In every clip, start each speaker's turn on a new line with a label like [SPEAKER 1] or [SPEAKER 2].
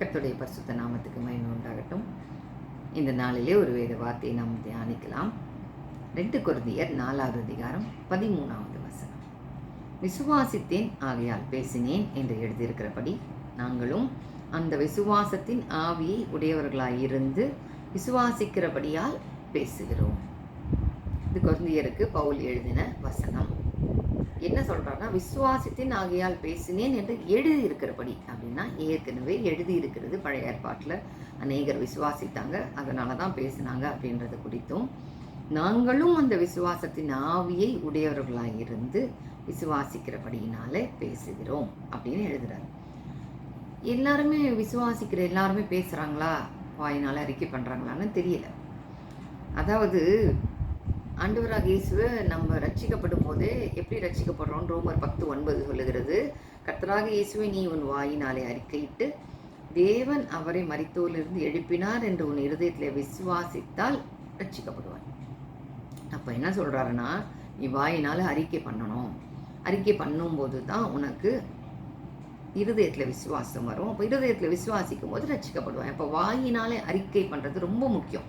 [SPEAKER 1] கத்துடைய பரிசுத்த நாமத்துக்கு மயன் உண்டாகட்டும். இந்த நாளிலே ஒரு வேத வார்த்தையை நாம் தியானிக்கலாம். ரெண்டு குருந்தியர் நாலாவது அதிகாரம் பதிமூணாவது வசனம். விசுவாசித்தேன் ஆகையால் பேசினேன் என்று எழுதியிருக்கிறபடி நாங்களும் அந்த விசுவாசத்தின் ஆவியை உடையவர்களாய் இருந்து விசுவாசிக்கிறபடியால் பேசுகிறோம். இது குருந்தியருக்கு பவுல் எழுதின வசனம். என்ன சொல்கிறான்னா விசுவாசத்தின் ஆகையால் பேசினேன் என்று எழுதி இருக்கிறபடி அப்படின்னா ஏற்கனவே எழுதி இருக்கிறது பழைய ஏற்பாட்டில். அநேகர் விசுவாசித்தாங்க அதனால தான் பேசினாங்க அப்படின்றது குறித்தும். நாங்களும் அந்த விசுவாசத்தின் ஆவியை உடையவர்களாக இருந்து விசுவாசிக்கிறபடியினாலே பேசுகிறோம் அப்படின்னு எழுதுறாரு. எல்லாருமே விசுவாசிக்கிற எல்லாருமே பேசுகிறாங்களா வாயினால் அறிக்கை பண்ணுறாங்களான்னு தெரியல. அதாவது ஆண்டவராக இயேசுவை நம்ம ரட்சிக்கப்படும் போதே எப்படி ரட்சிக்கப்படுறோம் ரோமர் பத்து ஒன்பது சொல்லுகிறது. கர்த்தராக இயேசுவை நீ உன் வாயினாலே அறிக்கையிட்டு தேவன் அவரை மறித்தோலிருந்து எழுப்பினார் என்று உன் இருதயத்தில் விசுவாசித்தால் ரட்சிக்கப்படுவார். அப்போ என்ன சொல்கிறாருன்னா நீ வாயினால் அறிக்கை பண்ணணும். அறிக்கை பண்ணும்போது தான் உனக்கு இருதயத்தில் விசுவாசம் வரும். அப்போ இருதயத்தில் விசுவாசிக்கும் போது ரட்சிக்கப்படுவான் இப்போ வாயினாலே அறிக்கை பண்ணுறது ரொம்ப முக்கியம்.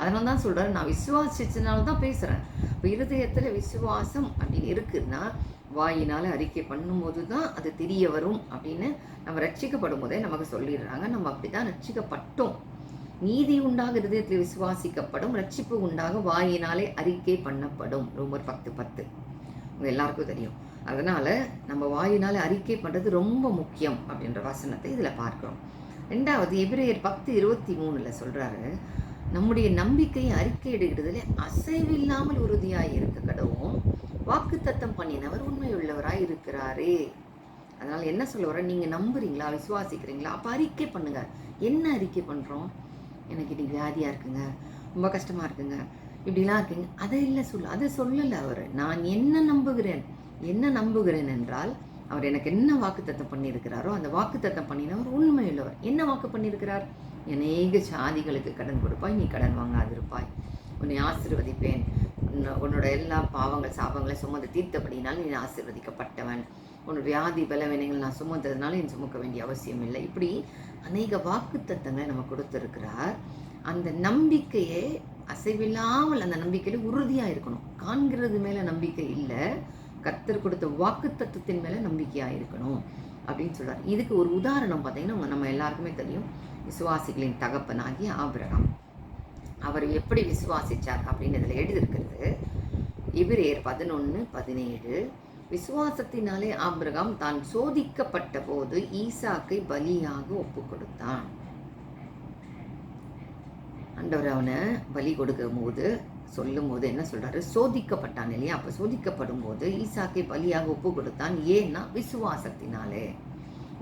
[SPEAKER 1] அதனால தான் சொல்கிறாரு நான் விசுவாசிச்சனால தான் பேசுகிறேன் இப்போ இருதயத்தில் விசுவாசம் அப்படின்னு இருக்குதுன்னா வாயினால் அறிக்கை பண்ணும்போது தான் அது தெரிய வரும் அப்படின்னு நம்ம ரட்சிக்கப்படும் போதே நமக்கு சொல்லிடுறாங்க. நம்ம அப்படி தான் ரட்சிக்கப்பட்டோம். நீதி உண்டாக இருதயத்தில் விசுவாசிக்கப்படும் ரட்சிப்பு உண்டாக வாயினாலே அறிக்கை பண்ணப்படும். ரோமர் பத்து பத்து. உங்கள் எல்லாருக்கும் தெரியும். அதனால் நம்ம வாயினால் அறிக்கை பண்ணுறது ரொம்ப முக்கியம் அப்படின்ற வசனத்தை இதில் பார்க்குறோம். ரெண்டாவது எபிரேயர் பத்து இருபத்தி மூணில் சொல்கிறாரு நம்முடைய நம்பிக்கையை அறிக்கையிடுகிறதுல அசைவில்லாமல் உறுதியாக இருக்க கடவும் வாக்கு தத்தம் பண்ணினவர் உண்மையுள்ளவராக இருக்கிறாரே. அதனால் என்ன சொல்ல வர நீங்கள் நம்புறீங்களா? விசுவாசிக்கிறீங்களா? அப்போ அறிக்கை பண்ணுங்க. என்ன அறிக்கை பண்ணுறோம் எனக்கு இன்னைக்கு வியாதியாக இருக்குங்க. ரொம்ப கஷ்டமாக இருக்குங்க. இப்படிலாம் இருக்குங்க. அதை இல்லை சொல்ல. அதை சொல்லலை அவர். நான் என்ன நம்புகிறேன்? என்ன நம்புகிறேன் என்றால் அவர் எனக்கு என்ன வாக்குத்தத்தம் பண்ணியிருக்கிறாரோ அந்த வாக்குத்தத்தம் பண்ணினவர் உண்மையுள்ளவர். என்ன வாக்கு பண்ணியிருக்கிறார்? அநேக சாதிகளுக்கு கடன் கொடுப்பாய் நீ கடன் வாங்காதிருப்பாய். உன்னை ஆசிர்வதிப்பேன். உன்ன- உன்னோட எல்லா பாவங்கள் சாபங்களை சுமந்து தீர்த்தபடினால் நீ ஆசிர்வதிக்கப்பட்டவன். உன்னோட வியாதி பலவீனங்கள் நான் சுமந்ததுனால நீ சுமக்க வேண்டிய அவசியம் இல்லை. இப்படி அநேக வாக்குத்தத்தங்களை நம்ம கொடுத்துருக்கிறார். அந்த நம்பிக்கையே அசைவில்லாமல் அந்த நம்பிக்கையில் உறுதியாக இருக்கணும். காண்கிறது மேலே நம்பிக்கை இல்லை. கர்த்தர் கொடுத்த வாக்குத்தத்தத்தின் மேலே நம்பிக்கையாக இருக்கணும் அப்படின்னு சொல்கிறார் இதுக்கு ஒரு உதாரணம் பார்த்தீங்கன்னா நம்ம எல்லாருக்குமே தெரியும். விசுவாசிகளின் தகப்பனாகிய ஆபிரகாம். அவர் எப்படி விசுவாசிச்சார் அப்படின்னு இதில் எழுதியிருக்கிறது. எபிரேயர் பதினொன்று பதினேழு. விசுவாசத்தினாலே ஆபிரகாம் தான் சோதிக்கப்பட்ட போது ஈசாக்கை பலியாக ஒப்பு கொடுத்தான் ஆண்டவர் அவனை பலி கொடுக்கும் போது சொல்லும் போது என்ன சொல்றாரு? சோதிக்கப்பட்டான் இல்லையா? அப்போ சோதிக்கப்படும் போது ஈசாக்கை பலியாக ஒப்பு கொடுத்தான் ஏன்னா விசுவாசத்தினாலே.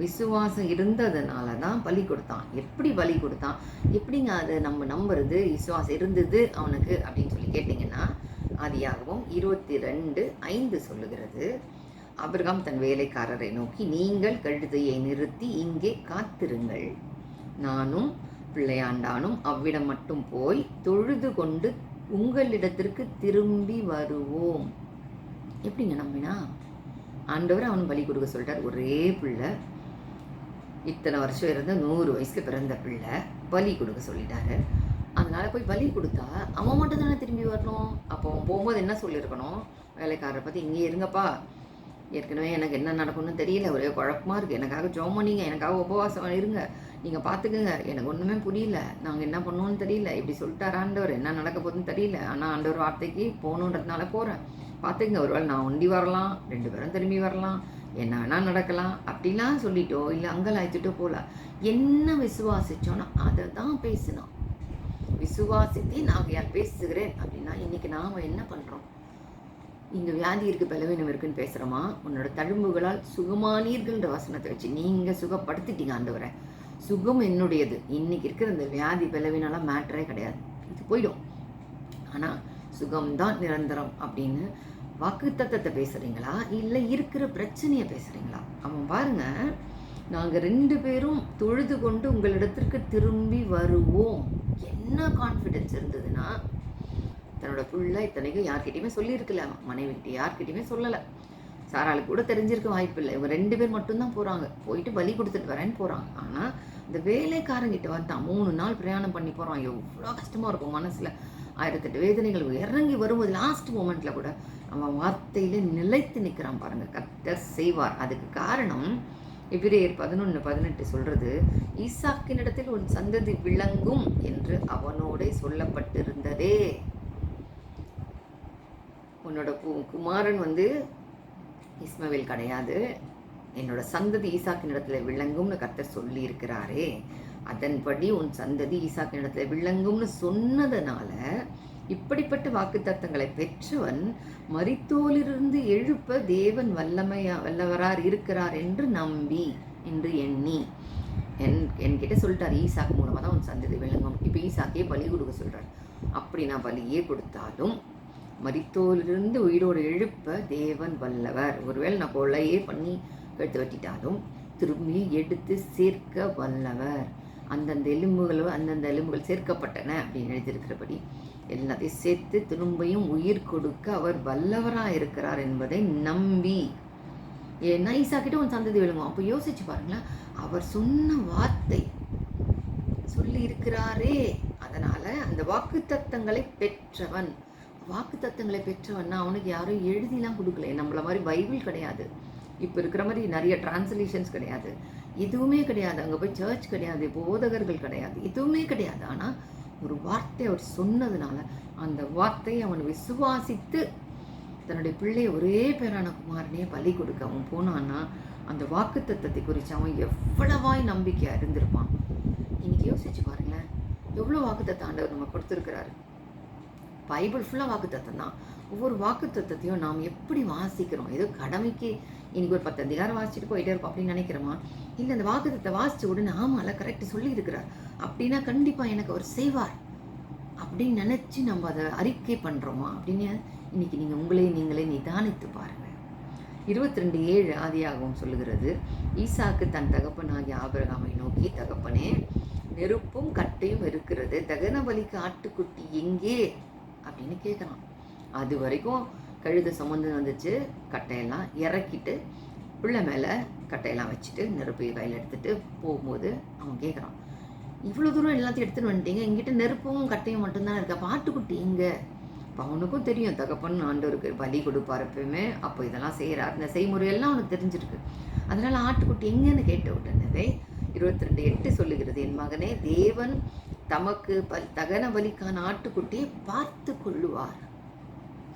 [SPEAKER 1] விசுவாசம் இருந்ததுனால தான் பலி கொடுத்தான். எப்படி பலி கொடுத்தான்? எப்படிங்க அது நம்ம நம்புறது? விசுவாசம் இருந்தது அவனுக்கு அப்படின்னு சொல்லி கேட்டிங்கன்னா ஆதியாகவும் இருபத்தி ரெண்டு ஐந்து சொல்லுகிறது அபிரகாம் தன் வேலைக்காரரை நோக்கி நீங்கள் கழுதையை நிறுத்தி இங்கே காத்திருங்கள். நானும் பிள்ளையாண்டானும் அவ்விடம் மட்டும் போய் தொழுது கொண்டு உங்களிடத்திற்கு திரும்பி வருவோம். எப்படிங்க நம்பினா? ஆண்டவர் அவன் பலி கொடுக்க சொல்லிட்டார். ஒரே பிள்ளை இத்தனை வருஷம் இருந்து நூறு வயசில் பிறந்த பிள்ளை. பலி கொடுக்க சொல்லிட்டாரு. அதனால் போய் பலி கொடுத்தா அவன் மட்டும் தானே திரும்பி வரணும்? அப்போ அவன் போகும்போது என்ன சொல்லியிருக்கணும்? வேலைக்காரரை பற்றி இங்கே இருங்கப்பா. ஏற்கனவே எனக்கு என்ன நடக்கும்னு தெரியல. ஒரே குழப்பமா இருக்குது எனக்காக ஜோம் பண்ணிங்க. எனக்காக உபவாசம் இருங்க. நீங்கள் பார்த்துக்குங்க எனக்கு ஒன்றுமே புரியல. நாங்கள் என்ன பண்ணுவோன்னு தெரியல. இப்படி சொல்லிட்டார் ஆண்டவர்? என்ன நடக்க போகுதுன்னு தெரியல. ஆனால் ஆண்டவர் வார்த்தைக்கு போகணுன்றதுனால போகிறேன் பார்த்துக்குங்க ஒருவேளை நான் ஒண்டி வரலாம். ரெண்டு பேரும் திரும்பி வரலாம். என்ன வேணால் நடக்கலாம் அப்படிலாம் சொல்லிட்டோ இல்லை அங்கலாய்ச்சிட்டோ போகலாம் என்ன விசுவாசித்தோன்னா அதை தான் பேசினோம். விசுவாசித்தே நான் யார் பேசுகிறேன் அப்படின்னா இன்னைக்கு நாம் என்ன பண்ணுறோம் இங்கே வியாதி இருக்கு பலவீனம் இருக்குன்னு பேசுகிறோமா உன்னோட தழும்புகளால் சுகமானீர்கள்ன்ற வசனத்தை வச்சு நீங்கள் சுகப்படுத்திட்டீங்க ஆண்டவரை. சுகம் என்னுடையது. இன்னைக்கு இருக்கிற இந்த வியாதி பலவீனம்லாம் மேட்டரே கிடையாது. இது போயிடும். ஆனால் சுகம்தான் நிரந்தரம் அப்படின்னு வாக்குத்தத்தத்தை பேசுகிறீங்களா இல்லை இருக்கிற பிரச்சனையை பேசுகிறீங்களா அவன் பாருங்க. நாங்கள் ரெண்டு பேரும் தொழுது கொண்டு உங்களிடத்திற்கு திரும்பி வருவோம். என்ன கான்ஃபிடென்ஸ் இருந்ததுன்னா தன்னோட ஃபுல்லாக இத்தனைக்கும் யார்கிட்டையுமே சொல்லியிருக்கல. மனைவிக்கிட்ட யார்கிட்டையுமே சொல்லலை. சாராளுக்கு கூட தெரிஞ்சிருக்க வாய்ப்பு இல்லை இவங்க ரெண்டு பேர் மட்டும்தான் போகிறாங்க போயிட்டு பலி கொடுத்துட்டு வரேன்னு போகிறாங்க ஆனால் இந்த வேலைக்காரங்கிட்ட வந்தான் மூணு நாள் பிரயாணம் பண்ணி போகிறான் எவ்வளோ கஷ்டமாக இருக்கும் மனசில். ஆயிரத்தெட்டு வேதனைகள் இறங்கி வரும்போது லாஸ்ட் மூமெண்ட்டில் கூட அவன் வார்த்தையில் நிலைத்து நிற்கிறான் பாருங்க. கர்த்தர் செய்வார். அதுக்கு காரணம் எபிரேயர் பதினொன்று பதினெட்டு சொல்றது ஈசாக்கினிடத்தில் உன் சந்ததி விளங்கும் என்று அவனோடே சொல்லப்பட்டிருந்ததே. உன்னோட குமாரன் வந்து இஸ்மவேல் கிடையாது. என்னோட சந்ததி ஈசாக்கின் இடத்துல விளங்கும்னு கர்த்தர் சொல்லி இருக்கிறாரே அதன்படி உன் சந்ததி ஈசாக்கின் இடத்துல விளங்கும்னு சொன்னதுனால இப்படிப்பட்ட வாக்குத்தத்தங்களை பெற்றவன் மரித்தோலிருந்து எழுப்ப தேவன் வல்லமையா வல்லவரார் இருக்கிறார் என்று நம்பி என்று எண்ணி. என் என்கிட்ட சொல்லிட்டார் ஈசாக்கு மூலமாக தான் உன் சந்ததி விளங்கும். இப்போ ஈசாக்கே பலி கொடுக்க சொல்கிறார் அப்படி நான் பலியே கொடுத்தாலும் மரித்தோலிருந்து உயிரோடு எழுப்ப தேவன் வல்லவர். ஒருவேளை நான் கொலையே பண்ணி எடுத்து வெட்டிட்டாலும் திரும்பி எடுத்து சேர்க்க வல்லவர். அந்தந்த எலும்புகள் அந்தந்த எலும்புகள் சேர்க்கப்பட்டன அப்படின்னு எழுதியிருக்கிறபடி எல்லாத்தையும் சேர்த்து திரும்பியும் உயிர் கொடுக்க அவர் வல்லவராக இருக்கிறார் என்பதை நம்பி. ஏன்னா ஈசாக்கிட்ட உன் சந்ததி விழுங்கும் அப்போ யோசிச்சு பாருங்களேன் அவர் சொன்ன வார்த்தை சொல்லி இருக்கிறாரே அதனால் அந்த வாக்குத்தத்தங்களை பெற்றவன் வாக்குத்தத்தங்களை பெற்றவன்னா அவனுக்கு யாரும் எழுதிலாம் கொடுக்கல. நம்மள மாதிரி பைபிள் கிடையாது. இப்போ இருக்கிற மாதிரி நிறைய டிரான்ஸ்லேஷன்ஸ் கிடையாது. எதுவுமே கிடையாது. அங்கே போய் சர்ச் கிடையாது போதகர்கள் கிடையாது எதுவுமே கிடையாது. ஆனால் ஒரு வார்த்தை அவர் சொன்னதுனால அந்த வார்த்தையை அவன் விசுவாசித்து தன்னுடைய பிள்ளையை ஒரே பேரான குமாரனே பலி கொடுக்க அவன் போனான்னா அந்த வாக்குத்தத்தத்தை குறித்து அவன் எவ்வளவாய் நம்பிக்கையாக இருந்திருப்பான். இன்னைக்கு யோசிச்சு பாருங்களேன். எவ்வளோ வாக்குத்தத்தம் ஆண்டவர் நம்ம கொடுத்துருக்கிறாரு. பைபிள் ஃபுல்லாக வாக்குத்தத்தம் தான். ஒவ்வொரு வாக்குத்தத்தத்தையும் நாம் எப்படி வாசிக்கிறோம்? ஏதோ கடமைக்கு இன்னைக்கு ஒரு பத்து அதிகாரம் வாசிச்சுட்டு போயிட்டே இருப்போம் அப்படின்னு நினைக்கிறோமா? இல்லை அந்த வாக்குத்தத்தை வாசிச்ச உடனே ஆமால கரெக்ட் சொல்லி இருக்கிறார் அப்படின்னா கண்டிப்பாக எனக்கு அவர் செய்வார். அப்படின்னு நினச்சி நம்ம அதை அறிக்கை பண்ணுறோமா அப்படின்னு இன்னைக்கு நீங்கள் உங்களே நீங்களே நிதானித்து பாருங்கள் இருபத்தி ரெண்டு ஏழு ஆதியாகவும் சொல்லுகிறது ஈசாக்கு தன் தகப்பனாகிய ஆபிரகாமை நோக்கி தகப்பனே நெருப்பும் கட்டையும் இருக்கிறது. தகன பலிக்கு ஆட்டுக்குட்டி எங்கே? அப்படின்னு கேட்குறான் அது வரைக்கும் கழுதை சுமந்து வந்துச்சு கட்டையெல்லாம் இறக்கிட்டு பிள்ளை மேலே கட்டையெல்லாம் வச்சுட்டு நெருப்பை கையில் எடுத்துட்டு போகும்போது அவன் கேட்குறான் இவ்வளோ தூரம் எல்லாத்தையும் எடுத்துன்னு வந்துட்டீங்க. எங்கிட்ட நெருப்பும் கட்டையும் மட்டும்தான் இருக்கா. பாட்டுக்குட்டி ஆட்டுக்குட்டி எங்கே? இப்போ அவனுக்கும் தெரியும் தகப்பன் ஆண்டவருக்கு பலி கொடுப்பார் எப்பயுமே. அப்போ இதெல்லாம் செய்கிறார் இந்த செய்முறையெல்லாம் அவனுக்கு தெரிஞ்சிருக்கு. அதனால் ஆட்டுக்குட்டி எங்கேன்னு கேட்ட உடனே இருபத்தி ரெண்டு எட்டு சொல்லுகிறது என் மகனே தேவன் தமக்கு பல் தகன பலிக்கான ஆட்டுக்குட்டியை பார்த்து கொள்ளுவார்.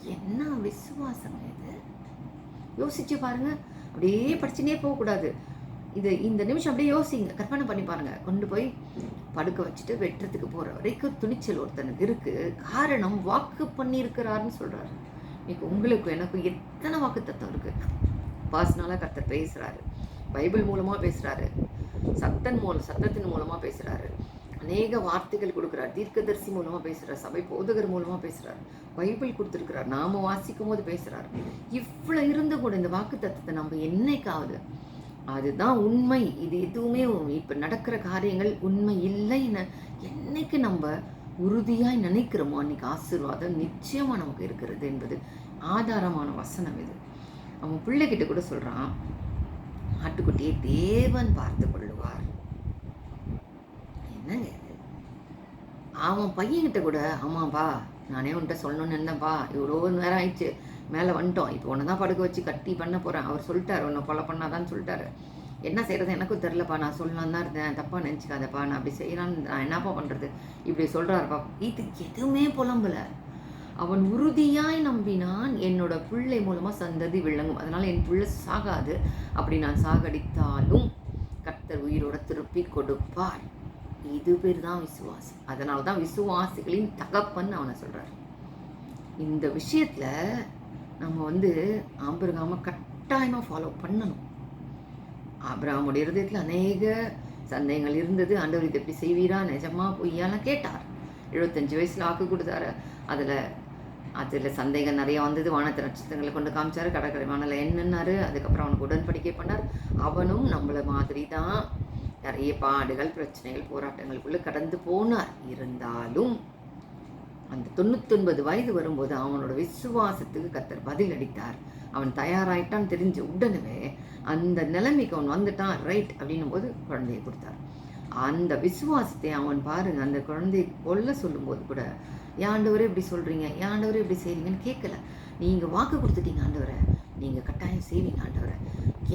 [SPEAKER 1] என்ன விசுவாசம் இது? யோசிச்சு பாருங்க. அப்படியே படிச்சுனே போகக்கூடாது. இது இந்த நிமிஷம் அப்படியே யோசிங்க. கற்பனை பண்ணி பாருங்க. கொண்டு போய் படுக்க வச்சுட்டு வெட்டுறதுக்கு போற வரைக்கும் துணிச்சல் ஒருத்தனுக்கு இருக்கு. காரணம் வாக்கு பண்ணியிருக்கிறாருன்னு சொல்றாரு. இன்னைக்கு உங்களுக்கும் எனக்கும் எத்தனை வாக்கு தத்துவம் இருக்கு? பர்சனலாக கர்த்தர் பேசுறாரு. பைபிள் மூலமா பேசுறாரு. சத்தன் மூலம் சத்தத்தின் மூலமா பேசுறாரு. அநேக வார்த்தைகள் கொடுக்குறார். தீர்க்கதரிசி மூலமாக பேசுகிறார் சபை போதகர் மூலமாக பேசுகிறார் பைபிள் கொடுத்துருக்கிறார். நாம வாசிக்கும் போது பேசுகிறார் இவ்வளோ இருந்து கூட இந்த வாக்கு தத்துவத்தை நம்ம என்னைக்காவது அதுதான் உண்மை. இது எதுவுமே இப்போ நடக்கிற காரியங்கள் உண்மை இல்லைன்னு என்னைக்கு நம்ம உறுதியாய் நினைக்கிறோமோ அன்னைக்கு ஆசீர்வாதம் நிச்சயமாக நமக்கு இருக்கிறது என்பது ஆதாரமான வசனம் இது. அவன் பிள்ளைகிட்ட கூட சொல்கிறான் ஆட்டுக்குட்டியை தேவன் பார்த்து கொள்ளுவார். என்னங்க இது? அவன் பையன்கிட்ட கூட ஆமாப்பா நானே உன்கிட்ட சொல்லணும்னு இருந்தேன்ப்பா இவ்வளோ நேரம் ஆயிடுச்சு மேலே வந்துட்டோம் இப்போ ஒன்று தான் படுக்க வச்சு கட்டி பண்ண போகிறேன் அவர் சொல்லிட்டார் உன்னை கொலை பண்ணாதான்னு சொல்லிட்டாரு. என்ன செய்கிறது எனக்கும் தெரிலப்பா நான் சொல்லலாம் தான் இருந்தேன் தப்பாக நினச்சிக்காதப்பா நான் அப்படி செய்யலான்னு நான் என்னப்பா பண்ணுறது இப்படி சொல்கிறாருப்பா இது எதுவுமே புலம்பலை. அவன் உறுதியாய் நம்பினான் என்னோட பிள்ளை மூலமாக சந்ததி விளங்கும் அதனால் என் பிள்ளை சாகாது அப்படி நான் சாகடித்தாலும் கர்த்தர் உயிரோட திருப்பி கொடுப்பார். இது பேர் தான் விசுவாசம் அதனால தான் விசுவாசிகளின் தகப்பன் அவனை சொல்கிறார் இந்த விஷயத்தில் நம்ம வந்து ஆபிரகாம கட்டாயமாக ஃபாலோ பண்ணணும். ஆபிரகாமுடைய இருதயத்தில் அநேக சந்தேகங்கள் இருந்தது. ஆண்டவர் இது எப்படி செய்வீரா? நிஜமா பொய்யாலாம் கேட்டார். எழுபத்தஞ்சு வயசில் ஆக்கு கொடுத்தாரு. அதில் அதில் சந்தேகம் நிறையா வந்தது. வானத்து நட்சத்திரங்களை கொண்டு காமிச்சாரு. கடற்கரை வானலை என்னன்னாரு. அதுக்கப்புறம் அவனுக்கு உடன்படிக்கை பண்ணார். அவனும் நம்மளை மாதிரி தான் நிறைய பாடுகள் பிரச்சனைகள் போராட்டங்களுக்குள்ளே கடந்து போனார். இருந்தாலும் அந்த தொண்ணூத்தொன்பது வயது வரும்போது அவனோட விசுவாசத்துக்கு கத்தர் பதில் அளித்தார். அவன் தயாராயிட்டான் தெரிஞ்ச உடனே அந்த நிலைமைக்கு அவன் வந்துட்டான். ரைட் அப்படின்னும் போது குழந்தையை கொடுத்தார். அந்த விசுவாசத்தை அவன் பாருங்க அந்த குழந்தையை கொல்ல சொல்லும்போது கூட ஏண்டவரே இப்படி சொல்கிறீங்க ஏண்டவரே இப்படி செய்கிறீங்கன்னு கேட்கல. நீங்கள் வாக்கு கொடுத்துட்டீங்க ஆண்டவரை. நீங்கள் கட்டாயம் செய்வீங்க ஆண்டவரை.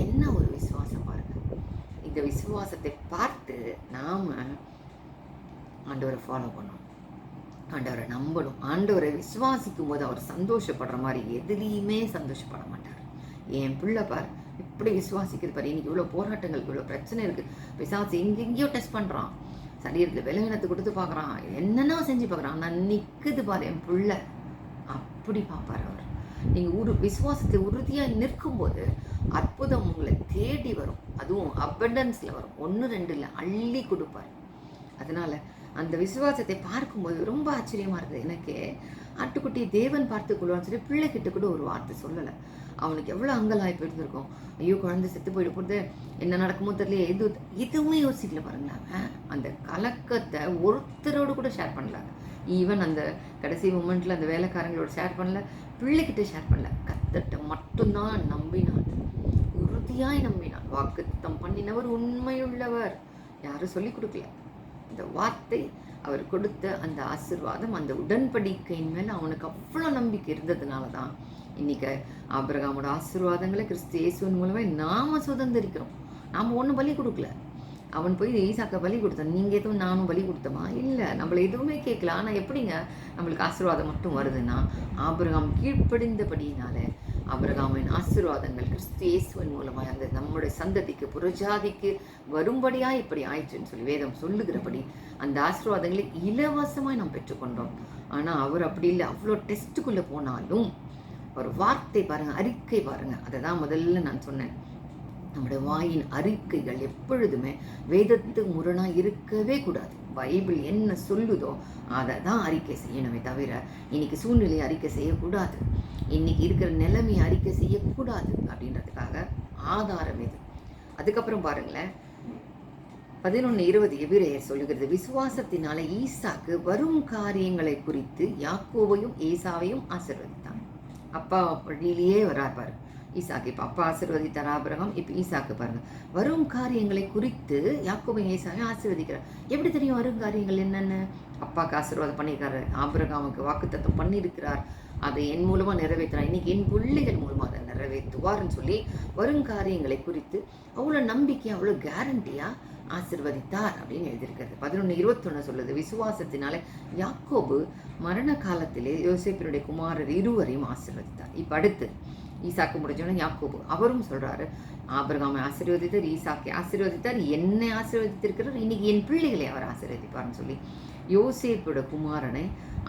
[SPEAKER 1] என்ன ஒரு விசுவாசம் பாருங்கள் இந்த விசுவாசத்தை பார்த்து நாம ஆண்டவரை ஃபாலோ பண்ணணும். ஆண்டவரை நம்பணும். ஆண்டவரை விசுவாசிக்கும் போது அவர் சந்தோஷப்படுற மாதிரி எதுலேயுமே சந்தோஷப்பட மாட்டார். என் பிள்ளை பார் இப்படி விசுவாசிக்கிறது பாரு. இன்னைக்கு இவ்வளோ போராட்டங்கள் இவ்வளோ பிரச்சனை இருக்குது விசுவாசி எங்கெங்கேயோ டெஸ்ட் பண்ணுறான் சரீரத்தில் விலகினத்தை கொடுத்து பார்க்குறான். என்னென்ன செஞ்சு பார்க்குறான். ஆனால் நிற்குது பாரு என் பிள்ளை. அப்படி பார்ப்பார் அவர். நீங்கள் உரு விசுவாசத்தை உறுதியாக நிற்கும்போது அற்புதம் உங்களை தேடி வரும். அதுவும் அபண்டன்ஸில் வரும். ஒன்று ரெண்டில் அள்ளி கொடுப்பார். அதனால அந்த விசுவாசத்தை பார்க்கும்போது ரொம்ப ஆச்சரியமா இருக்குது. எனக்கு ஆட்டுக்குட்டி தேவன் பார்த்து கொள்வான்னு சொல்லி பிள்ளைகிட்ட கூட ஒரு வார்த்தை சொல்லலை. அவனுக்கு எவ்வளோ அங்கலாய் போயிருந்திருக்கும் ஐயோ குழந்தை செத்து போயிட போகிறது என்ன நடக்குமோ தெரியல எது எதுவுமே யோசிக்கல பாருங்களேன் அந்த கலக்கத்தை ஒருத்தரோடு கூட ஷேர் பண்ணல. ஈவன் அந்த கடைசி மூமெண்ட்டில் அந்த வேலைக்காரங்களோட ஷேர் பண்ணல. பிள்ளைகிட்ட ஷேர் பண்ணல. கத்தட்ட மட்டும்தான் நம்பினான். உறுதியாய் நம்பினான். வாக்குத்தம் பண்ணினவர் உண்மையுள்ளவர். யாரும் சொல்லி கொடுக்கல. இந்த வார்த்தை அவர் கொடுத்த அந்த ஆசிர்வாதம் அந்த உடன்படிக்கையின் மேல் அவனுக்கு அவ்வளோ நம்பிக்கை இருந்ததுனால தான் இன்னைக்கு ஆபிரகாமோட ஆசிர்வாதங்களை கிறிஸ்து இயேசுவின் மூலமாக நாம் சுதந்திரிக்கிறோம். நாம் ஒன்றும் பலி கொடுக்கல. அவன் போய் ஈசாக்க பலி கொடுத்தான். நீங்கள் எதுவும் நானும் பலி கொடுத்தமா? இல்லை நம்மளை எதுவுமே கேட்கல. ஆனால் எப்படிங்க நம்மளுக்கு ஆசீர்வாதம் மட்டும் வருதுன்னா? ஆபிரகாம் கீழ்ப்படிந்தபடியினால ஆபிரகாமின் ஆசீர்வாதங்கள் கிறிஸ்து இயேசுவின் மூலமாக அந்த நம்முடைய சந்ததிக்கு புரஜாதிக்கு வரும்படியாக இப்படி ஆயிடுச்சுன்னு சொல்லி வேதம் சொல்லுகிறபடி அந்த ஆசீர்வாதங்களை இலவசமாக நாம் பெற்றுக்கொண்டோம். ஆனால் அவர் அப்படி இல்லை. அவ்வளோ டெஸ்ட்டுக்குள்ளே போனாலும் ஒரு வார்த்தை பாருங்கள் அறிக்கை பாருங்க. அதை தான் முதல்ல நான் சொன்னேன். நம்முடைய வாயின் அறிக்கைகள் எப்பொழுதுமே வேதத்துக்கு முரணாக இருக்கவே கூடாது. பைபிள் என்ன சொல்லுதோ அதை தான் அறிக்கை செய்யணுமே தவிர இன்னைக்கு சூழ்நிலையை அறிக்கை செய்யக்கூடாது. இன்னைக்கு இருக்கிற நிலைமையை அறிக்கை செய்யக்கூடாது அப்படின்றதுக்காக ஆதாரம் இது அதுக்கப்புறம் பாருங்களேன். பதினொன்று இருபது எபிரேயர் சொல்லுகிறது விசுவாசத்தினால ஈசாக்கு வரும் காரியங்களை குறித்து யாக்கோவையும் ஏசாவையும் ஆசிர்வதித்தான். அப்பா வழியிலேயே வரார் பாரு. ஈசாக்கு இப்போ அப்பா ஆசீர்வதித்தார் ஆபிரகம் இப்போ ஈசாக்கு பாருங்க. வரும் காரியங்களை குறித்து யாக்கோபையும் ஏசாவையும் ஆசீர்வதிக்கிறார். எப்படி தெரியும் வரும் காரியங்கள் என்னென்ன? அப்பாவுக்கு ஆசீர்வாதம் பண்ணியிருக்காரு. ஆபிரகாமுக்கு வாக்குத்தத்தம் பண்ணியிருக்கிறார். அதை என் மூலமாக நிறைவேற்றுறார். இன்னைக்கு என் பிள்ளைகள் மூலமாக அதை நிறைவேற்றுவார்னு சொல்லி வரும் காரியங்களை குறித்து அவ்வளோ நம்பிக்கை அவ்வளோ கேரண்டியாக ஆசிர்வதித்தார் அப்படின்னு எழுதியிருக்காரு. பதினொன்று இருபத்தொன்னு சொல்லுது. விசுவாசத்தினாலே யாக்கோபு மரண காலத்திலே யோசேப்பினுடைய குமாரர் இருவரையும் ஆசிர்வதித்தார். இப்போ அடுத்து ஈசாக்கு முடிஞ்சோன்னு யாக்கோபு. அவரும் சொல்கிறாரு ஆபிரகாமை ஆசீர்வதித்தார் ஈசாக்கை ஆசீர்வதித்தார் என்னை ஆசீர்வதித்திருக்கிறார் இன்னைக்கு என் பிள்ளைகளை அவர் ஆசீர்வதிப்பார்னு சொல்லி யோசேப்போட குமாரனை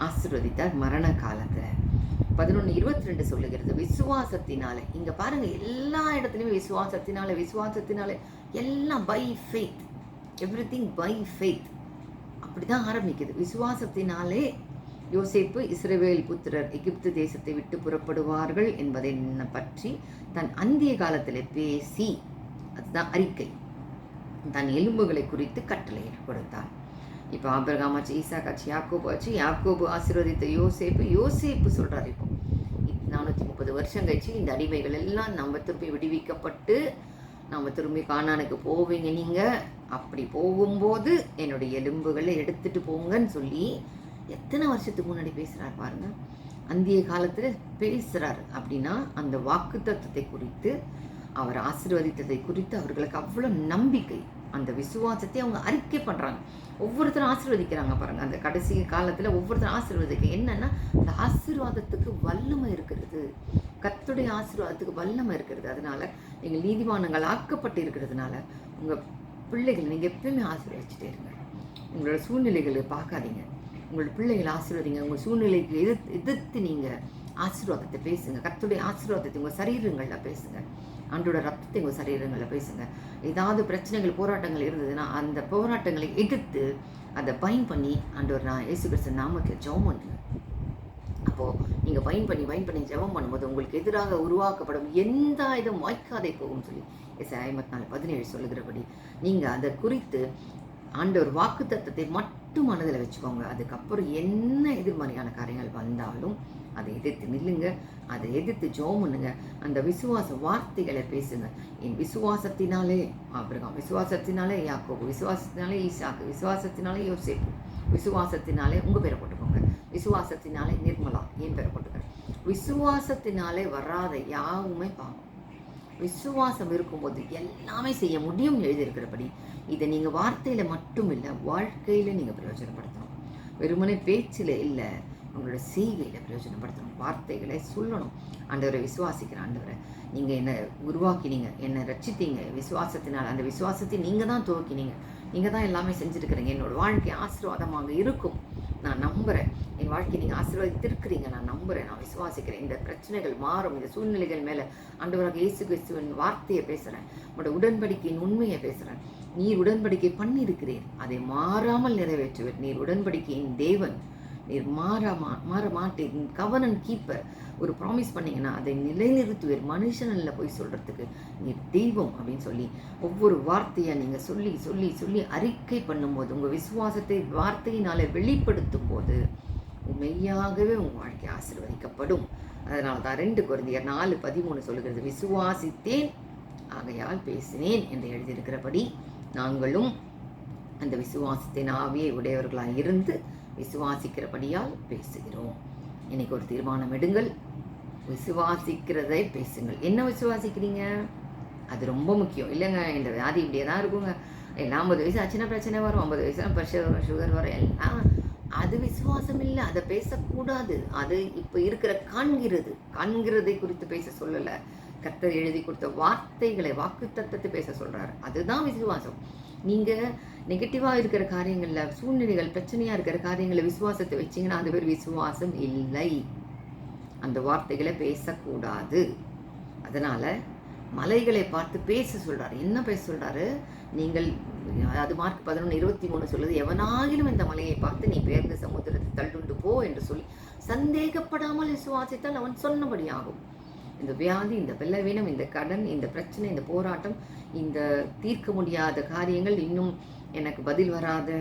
[SPEAKER 1] ஆசீர்வதித்தார் மரண காலத்தில். பதினொன்று இருபத்தி ரெண்டு சொல்லுகிறது விசுவாசத்தினாலே இங்கே பாருங்கள் எல்லா இடத்துலையுமே விசுவாசத்தினால விசுவாசத்தினால எல்லாம் by faith everything by faith அப்படிதான் ஆரம்பிக்குது. விசுவாசத்தினாலே யோசேப்பு இஸ்ரவேல் புத்திரர் எகிப்து தேசத்தை விட்டு புறப்படுவார்கள் என்பதை பற்றி தன் அந்திய காலத்தில் பேசி அதுதான் அறிக்கை. தன் எலும்புகளை குறித்து கட்டளை கொடுத்தார் இப்போ ஆபிரகாம் ஆச்சு ஈசாக் ஆச்சு யாக்கோபு ஆச்சு யாக்கோபு ஆசீர்வதித்த யோசேப்பு யோசேப்பு சொல்கிறார் இப்போ. நானூற்றி முப்பது வருஷம் கழிச்சு இந்த அடிமைகள் எல்லாம் நம்ம திரும்பி விடுவிக்கப்பட்டு நம்ம திரும்பி காணானுக்கு போவீங்க நீங்கள் அப்படி போகும்போது என்னுடைய எலும்புகளை எடுத்துகிட்டு போங்கன்னு சொல்லி எத்தனை வருஷத்துக்கு முன்னாடி பேசுகிறார் பாருங்கள் அந்திய காலத்தில் பேசுகிறார் அப்படின்னா அந்த வாக்கு தத்துவத்தை குறித்து அவர் ஆசீர்வதித்ததை குறித்து அவர்களுக்கு அவ்வளோ நம்பிக்கை. அந்த விசுவாசத்தை அவங்க அறிக்கை பண்ணுறாங்க ஒவ்வொருத்தரும் ஆசீர்வதிக்கிறாங்க பாருங்கள் அந்த கடைசி காலத்தில் ஒவ்வொருத்தரும் ஆசீர்வதிக்க என்னென்னா அந்த ஆசீர்வாதத்துக்கு வல்லமை இருக்கிறது. கத்துடைய ஆசீர்வாதத்துக்கு வல்லமை இருக்கிறது. அதனால நீங்கள் நீதிமானங்கள் ஆக்கப்பட்டு இருக்கிறதுனால உங்கள் பிள்ளைகளை நீங்கள் எப்பயுமே ஆசீர்வதிச்சுட்டே இருங்க. உங்களோட சூழ்நிலைகளை பார்க்காதீங்க. உங்களோட பிள்ளைகளை ஆசீர்வதிங்க உங்கள் சூழ்நிலைக்கு எதிர்த்து எதிர்த்து நீங்கள் ஆசீர்வாதத்தை பேசுங்க. கத்துடைய ஆசீர்வாதத்தை உங்கள் சரீரங்களில் பேசுங்க. அன்றோட ரத்தத்தை உங்கள் சரீரங்களில் பேசுங்க. ஏதாவது பிரச்சனைகள் போராட்டங்கள் இருந்ததுன்னா அந்த போராட்டங்களை எதிர்த்து அதை பயன் பண்ணி ஆண்டவர் நான் இயேசு கிறிஸ்து நாமத்தில் ஜெபம் பண்ணுங்க அப்போது நீங்கள் பயன் பண்ணி பயன் பண்ணி ஜெபம் பண்ணும்போது உங்களுக்கு எதிராக உருவாக்கப்படும் எந்த இதுவும் வாய்க்காதே போகும் சொல்லி எஸ் ஐம்பத்தி நாலு பதினேழு சொல்லுகிறபடி நீங்கள் அதை குறித்து ஆண்டவர் வாக்கு தத்தத்தை மட்டும் மனதில் வச்சுக்கோங்க. அதுக்கப்புறம் என்ன எதிர்மறையான காரியங்கள் வந்தாலும் அதை எதிர்த்து நில்லுங்க. அதை எதிர்த்து ஜோம் பண்ணுங்க. அந்த விசுவாச வார்த்தைகளை பேசுங்க. என் விசுவாசத்தினாலே அப்புறம் விசுவாசத்தினாலே யாக்கோபு விசுவாசத்தினாலே ஈசாக்கு விசுவாசத்தினாலே யோசிப்பு விசுவாசத்தினாலே உங்கள் பேரை போட்டுக்கோங்க. விசுவாசத்தினாலே நிர்மலா என் பேரை போட்டுக்கிறேன் விசுவாசத்தினாலே வராத யாவுமே பாவம். விசுவாசம் இருக்கும்போது எல்லாமே செய்ய முடியும் எழுதியிருக்கிறபடி இதை நீங்கள் வார்த்தையில் மட்டும் இல்லை வாழ்க்கையில் நீங்கள் பிரயோஜனப்படுத்தணும். வெறுமனே பேச்சில் இல்லை உங்களோட செய்கையில் பிரயோஜனப்படுத்தணும். வார்த்தைகளை சொல்லணும். ஆண்டவரை விசுவாசிக்கிற ஆண்டவரை. நீங்கள் என்னை உருவாக்கினீங்க என்னை ரச்சித்தீங்க விசுவாசத்தினால் அந்த விசுவாசத்தை நீங்கள் தான் துவக்கினீங்க. நீங்கள் தான் எல்லாமே செஞ்சுருக்கிறீங்க. என்னோட வாழ்க்கை ஆசீர்வாதமாக இருக்கும். நான் நம்புகிறேன் என் வாழ்க்கையை நீங்கள் ஆசீர்வாதித்திருக்கிறீங்க. நான் நம்புகிறேன் நான் விசுவாசிக்கிறேன். இந்த பிரச்சனைகள் மாறும். இந்த சூழ்நிலைகள் மேலே ஆண்டவராக இயேசு கிறிஸ்துவின் வார்த்தையை பேசுகிறேன் உங்களோட உடன்படிக்கையின் உண்மையை பேசுகிறேன் நீர் உடன்படிக்கை பண்ணியிருக்கிறீர் அதை மாறாமல் நிறைவேற்றுவர் நீர் உடன்படிக்கையின் தேவன் நீர் மாற மா மாற மாட்டேன். கவனன் கீப்பர் ஒரு ப்ராமிஸ் பண்ணீங்கன்னா அதை நிலைநிறுத்துவீர் மனுஷனில் போய் சொல்கிறதுக்கு நீர் தெய்வம் அப்படின்னு சொல்லி ஒவ்வொரு வார்த்தையை நீங்கள் சொல்லி சொல்லி சொல்லி அறிக்கை பண்ணும்போது உங்கள் விசுவாசத்தை வார்த்தையினால் வெளிப்படுத்தும் போது மெய்யாகவே உங்கள் வாழ்க்கை ஆசிர்வதிக்கப்படும். அதனால தான் ரெண்டு குழந்தையர் நாலு பதிமூணு சொல்லுகிறது விசுவாசித்தேன் ஆகையால் பேசினேன் என்று எழுதியிருக்கிறபடி நாங்களும் அந்த விசுவாசத்தின் ஆவியை உடையவர்களாக இருந்து விசுவாசிக்கிறபடியால் பேசுகிறோம். இன்னைக்கு ஒரு தீர்மானம் எடுங்கள். விசுவாசிக்கிறதை பேசுங்கள். என்ன விசுவாசிக்கிறீங்க? அது ரொம்ப முக்கியம். இல்லைங்க இந்த வியாதி இப்படியே தான் இருக்குங்க. எல்லாம் ஐம்பது வயசு ஆச்சுன்னா பிரச்சனை வரும். ஐம்பது வயசுனா பிரஷர் வரும் சுகர் வரும் எல்லாம் அது விசுவாசம் இல்லை. அதை பேசக்கூடாது. அது இப்போ இருக்கிற காண்கிறது. காண்கிறதை குறித்து பேச சொல்லலை. கத்தர் எழுதி கொடுத்த வார்த்தைகளை வாக்கு தத்தத்தை பேச சொல்கிறாரு அதுதான் விசுவாசம். நீங்கள் நெகட்டிவாக இருக்கிற காரியங்களில் சூழ்நிலைகள் பிரச்சனையாக இருக்கிற காரியங்களை விசுவாசத்தை வச்சிங்கன்னா அது பேர் விசுவாசம் இல்லை. அந்த வார்த்தைகளை பேசக்கூடாது. அதனால் மலைகளை பார்த்து பேச சொல்கிறார் என்ன பேச சொல்கிறாரு நீங்கள் அது மார்க் பதினொன்று இருபத்தி மூணு சொல்லுது எவனாகிலும் இந்த மலையை பார்த்து நீ பேர்ந்து சமுத்திரத்தை தள்ளுண்டு போ என்று சொல்லி சந்தேகப்படாமல் விசுவாசித்தால் அவன் சொன்னபடி ஆகும் இந்த வியாதி இந்த வெள்ளவீனம் இந்த கடன் இந்த பிரச்சனை இந்த போராட்டம் இந்த தீர்க்க முடியாத காரியங்கள் இன்னும் எனக்கு பதில் வராத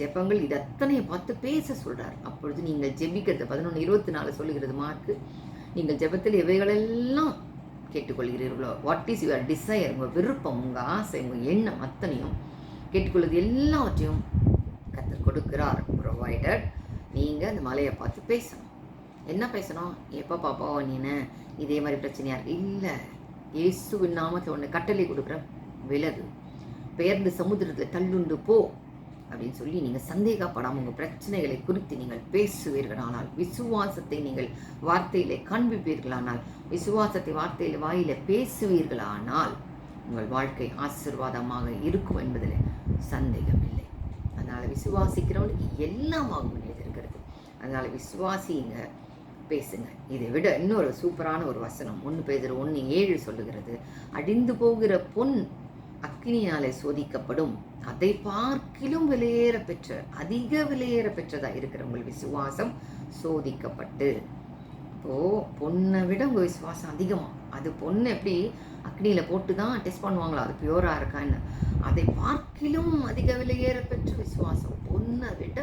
[SPEAKER 1] ஜெபங்கள் இது அத்தனையை பார்த்து பேச சொல்கிறார் அப்பொழுது நீங்கள் ஜெபிக்கிறது பதினொன்று இருபத்தி நாலு சொல்லுகிறது மார்க்கு நீங்கள் ஜெபத்தில் இவைகளெல்லாம் கேட்டுக்கொள்கிறீர்களோ வாட் இஸ் யுவர் டிசையர் உங்கள் விருப்பம் உங்கள் ஆசை உங்கள் எண்ணம் அத்தனையும் கேட்டுக்கொள்வது எல்லாவற்றையும் கத்தர் கொடுக்கிறார் ப்ரொவைடட் நீங்கள் அந்த மலையை பார்த்து பேசணும். என்ன பேசணும்? எப்போ பாப்பாவோ நீனு இதே மாதிரி பிரச்சனையா இருக்கு. இல்லை இயேசுவின் நாமத்தில் ஒன்று கட்டளை கொடுக்குற விலகு. பெயர்ந்து சமுத்திரத்தில் தள்ளுண்டு போ அப்படின்னு சொல்லி நீங்கள் சந்தேகப்படாமல் உங்கள் பிரச்சனைகளை குறித்து நீங்கள் பேசுவீர்களானால் விசுவாசத்தை நீங்கள் வார்த்தையிலே காண்பிப்பீர்களானால் விசுவாசத்தை வார்த்தையில் வாயில பேசுவீர்களானால் உங்கள் வாழ்க்கை ஆசிர்வாதமாக இருக்கும் என்பதில் சந்தேகம் இல்லை. அதனால் விசுவாசிக்கிறவனுக்கு எல்லாம் ஆகும் இருக்கிறது அதனால் விசுவாசிங்க. பேசுங்க. இதை விட இன்னொரு சூப்பரான ஒரு வசனம் ஒன்று பேதர் ஒன்று ஏழு சொல்லுகிறது. அடிந்து போகிற பொன் அக்னியாலே சோதிக்கப்படும். அதை பார்க்கிலும் விலையேற பெற்ற அதிக விலையேற பெற்றதாக இருக்கிற உங்கள் விசுவாசம் சோதிக்கப்பட்டு. இப்போ பொண்ணை விட உங்கள் விசுவாசம் அதிகமாக அது பொண்ணு எப்படி அக்னியில் போட்டு தான் டெஸ்ட் பண்ணுவாங்களா? அது பியூராக இருக்கான்னு அதை பார்க்கிலும் அதிக விலையேற பெற்ற விசுவாசம். பொண்ணை விட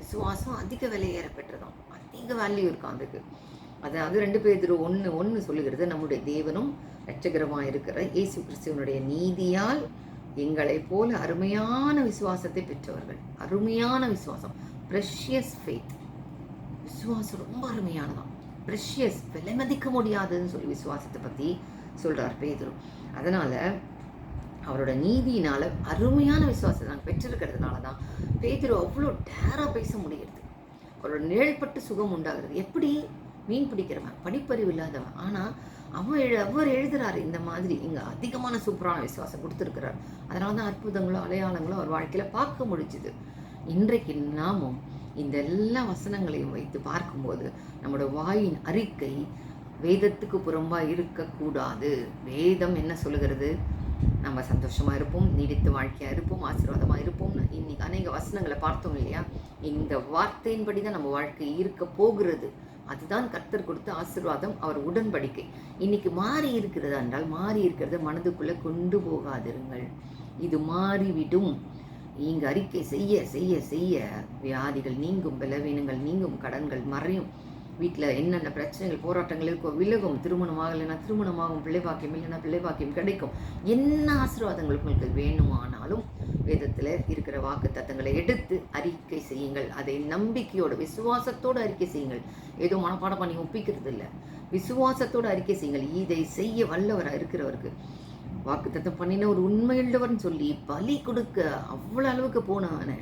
[SPEAKER 1] விசுவாசம் அதிக விலையேற பெற்றதான் அதிக வேல்யூ இருக்கும் அதுக்கு. அதாவது ரெண்டு பேர் ஒன்று ஒன்று சொல்லுகிறது நம்முடைய தேவனும் ரட்சகரமாக இருக்கிற இயேசு கிறிஸ்துவனுடைய நீதியால் எங்களைப் போல அருமையான விசுவாசத்தை பெற்றவர்கள். அருமையான விசுவாசம். ப்ரெஷியஸ் ஃபெய்த் விசுவாசம் ரொம்ப அருமையானதான் ப்ரெஷியஸ் விலை மதிக்க முடியாதுன்னு சொல்லி விசுவாசத்தை பற்றி சொல்கிறார் பேதுரு. அதனால் அவரோட நீதியினால் அருமையான விசுவாசத்தை நாங்கள் பெற்றிருக்கிறதுனால தான் பேதுரு அவ்வளோ டேராக பேச முடிகிறது அவரோட நிழல்பட்டு சுகம் உண்டாகிறது. எப்படி? மீன் பிடிக்கிறவன் படிப்பறிவு இல்லாதவன். ஆனால் அவன் எழு அவர் எழுதுறாரு இந்த மாதிரி. இங்கே அதிகமான சூப்பரான விசுவாசம் கொடுத்துருக்கிறார். அதனால தான் அற்புதங்களோ அடையாளங்களும் அவர் வாழ்க்கையில் பார்க்க முடிஞ்சுது. இன்றைக்கு நாமும் இந்த எல்லா வசனங்களையும் வைத்து பார்க்கும்போது நம்மளோட வாயின் அறிக்கை வேதத்துக்கு புறம்பாக இருக்கக்கூடாது. வேதம் என்ன சொல்லுகிறது? நம்ம சந்தோஷமாக இருப்போம் நீடித்து வாழ்க்கையாக இருப்போம் ஆசீர்வாதமாக இருப்போம்னு இன்னைக்கு அநேக வசனங்களை பார்த்தோம் இல்லையா? இந்த வார்த்தையின்படி தான் நம்ம வாழ்க்கை இருக்க போகிறது. அதுதான் கர்த்தர் கொடுத்த ஆசீர்வாதம் அவர் உடன்படிக்கை. இன்னைக்கு மாறி இருக்கிறதா என்றால் மாறி இருக்கிறத மனதுக்குள்ளே கொண்டு போகாதிருங்கள். இது மாறிவிடும். இங்கு அறிக்கை செய்ய செய்ய செய்ய. வியாதிகள் நீங்கும் பலவீனங்கள் நீங்கும் கடன்கள் மறையும். வீட்டில் என்னென்ன பிரச்சனைகள் போராட்டங்கள் இருக்கோ விலகும் திருமணம் ஆகலைன்னா திருமணமாகும் பிள்ளை பாக்கியம் இல்லைன்னா பிள்ளை பாக்கியம் கிடைக்கும். என்ன ஆசீர்வாதங்கள் உங்களுக்கு வேணுமானாலும் வேதத்தில் இருக்கிற வாக்கு தத்தங்களை எடுத்து அறிக்கை செய்யுங்கள். அதை நம்பிக்கையோட விசுவாசத்தோடு அறிக்கை செய்யுங்கள். ஏதோ மனப்பாடம் பண்ணி ஒப்பிக்கிறது இல்லை. விசுவாசத்தோடு அறிக்கை செய்யுங்கள். இதை செய்ய வல்லவராக இருக்கிறவருக்கு. வாக்கு தத்தம் பண்ணின ஒரு உண்மையுள்ளவர்னு சொல்லி பலி கொடுக்க அவ்வளோ அளவுக்கு போனவனை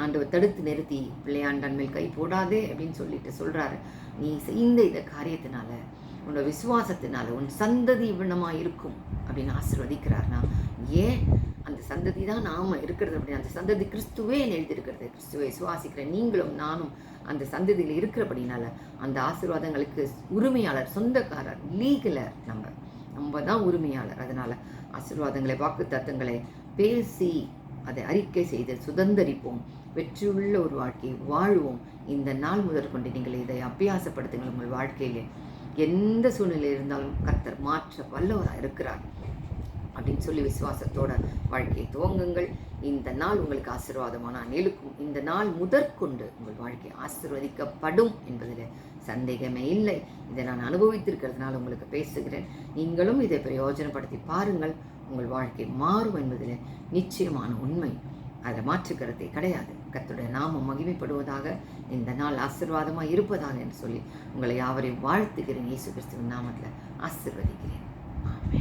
[SPEAKER 1] ஆண்டவர் தடுத்து நிறுத்தி பிள்ளையாண்டான் மேல் கை போடாதே அப்படின்னு சொல்லிட்டு சொல்கிறாரு நீ செய்த இந்த காரியத்தினால உன்னோட விசுவாசத்தினால உன் சந்ததி இவ்வளமாக இருக்கும் அப்படின்னு ஆசீர்வதிக்கிறார்னா ஏன் அந்த சந்ததி தான் நாம் இருக்கிறது அப்படின்னு அந்த சந்ததி கிறிஸ்துவே எழுதியிருக்கிறது. கிறிஸ்துவை விசுவாசிக்கிற நீங்களும் நானும் அந்த சந்ததியில் இருக்கிறபடினால அந்த ஆசீர்வாதங்களுக்கு உரிமையாளர் சொந்தக்காரர் லீகலர் நம்ம. நம்ம தான் உரிமையாளர். அதனால் ஆசீர்வாதங்களை வாக்கு தத்துவங்களை பேசி அதை அறிக்கை செய்து சுதந்தரிப்போம். வெற்றியுள்ள ஒரு வாழ்க்கையை வாழ்வோம். இந்த நாள் முதற்கொண்டு நீங்கள் இதை அபியாசப்படுத்துங்கள் உங்கள் வாழ்க்கையிலே. எந்த சூழ்நிலை இருந்தாலும் கர்த்தர் மாற்ற வல்லவராக இருக்கிறார். அப்படின்னு சொல்லி விசுவாசத்தோட வாழ்க்கையை துவங்குங்கள். இந்த நாள் உங்களுக்கு ஆசீர்வாதமான அநேலுக்கும் இந்த நாள் முதற்கொண்டு உங்கள் வாழ்க்கை ஆசீர்வதிக்கப்படும் என்பதில் சந்தேகமே இல்லை. இதை நான் அனுபவித்திருக்கிறதுனால உங்களுக்கு பேசுகிறேன். நீங்களும் இதை பிரயோஜனப்படுத்தி பாருங்கள். உங்கள் வாழ்க்கை மாறும் என்பதில் நிச்சயமான உண்மை. அதை மாற்றுக்கிறதே கிடையாது. கத்துடைய நாமம் மகிமைப்படுவதாக இந்த நாள் ஆசிர்வாதமாக இருப்பதாக என்று சொல்லி உங்களை யாவரையும் வாழ்த்துகிறேன். இயேசு கிறிஸ்துவின் நாமத்தில் ஆசீர்வதிக்கிறேன். ஆமே